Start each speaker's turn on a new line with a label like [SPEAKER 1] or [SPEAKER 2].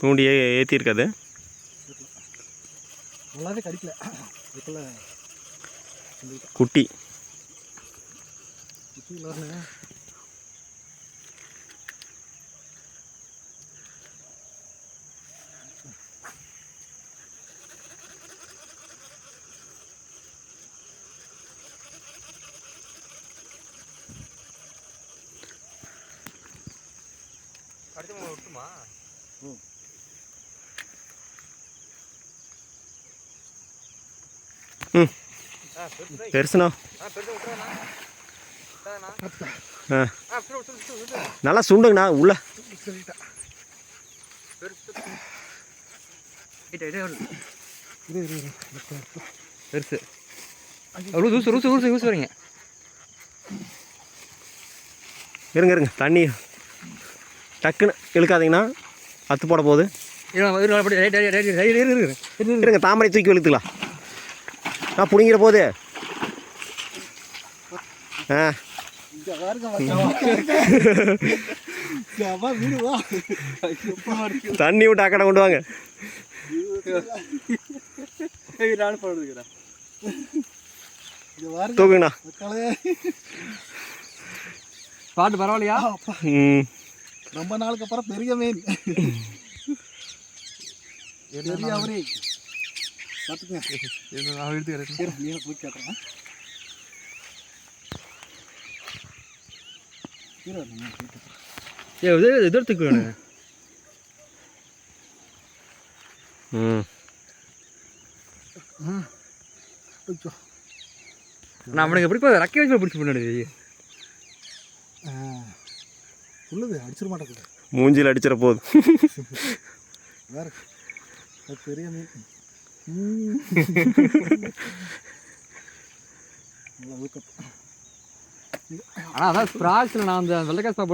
[SPEAKER 1] தூண்டி ஏ ஏற்றிருக்காது
[SPEAKER 2] நல்லாவே கடிக்கல. அதுக்குள்ள
[SPEAKER 1] குட்டி.
[SPEAKER 2] சுற்றியில் வரணும்
[SPEAKER 3] விட்டுமா
[SPEAKER 1] ம்
[SPEAKER 3] ஆ பெருசு
[SPEAKER 1] பெருசுண்ணா
[SPEAKER 3] ஆ பெருசு விட்டுறேண்ணா விட்டாங்கண்ணா
[SPEAKER 1] ஆ
[SPEAKER 3] ஆ விட்டு விட்டு விட்டு
[SPEAKER 1] நல்லா சுண்டுங்கண்ணா உள்ள.
[SPEAKER 3] பெருசு. ரூசு ரூசு ரூசு ரூசு ரூசு வரீங்க.
[SPEAKER 1] இருங்க இருங்க தண்ணி. டக்குன்னு இழுக்காதீங்கண்ணா. அத்து போட போகுது. இருங்க தாமரை தூக்கி இழுத்துக்கலாம். நான் பிடிங்கிற போது. ஆ. தண்ணி விட்டு அக்கடை கொண்டு வாங்க. தூக்குங்கண்ணா.
[SPEAKER 3] பாட்டு பரவாயில்லையா?
[SPEAKER 2] ரொம்ப நாளுக்கு அப்புறம் பெரிய மீன் பெரிய அவரே பார்த்துக்கங்க.
[SPEAKER 3] நான்
[SPEAKER 2] கீழே இருங்க, மீனை தூக்கி காட்டுறேன்.
[SPEAKER 3] ஏ இது இது எடுத்துக்கணும்
[SPEAKER 1] ம்.
[SPEAKER 3] நான் அவனுக்கு எப்படி ரக்கை வச்சு பிடிச்சி பண்ணி
[SPEAKER 2] ஆ, உள்ளது அடிச்சிட மாட்டேங்குது.
[SPEAKER 1] மூஞ்சில் அடிச்சிட போகுது.
[SPEAKER 2] வேற பெரிய மீன்.
[SPEAKER 3] ஆனால் அதான் ஸ்ப்ராக்ஸில் நான் அந்த வெள்ளைக்காய் சாப்பாடு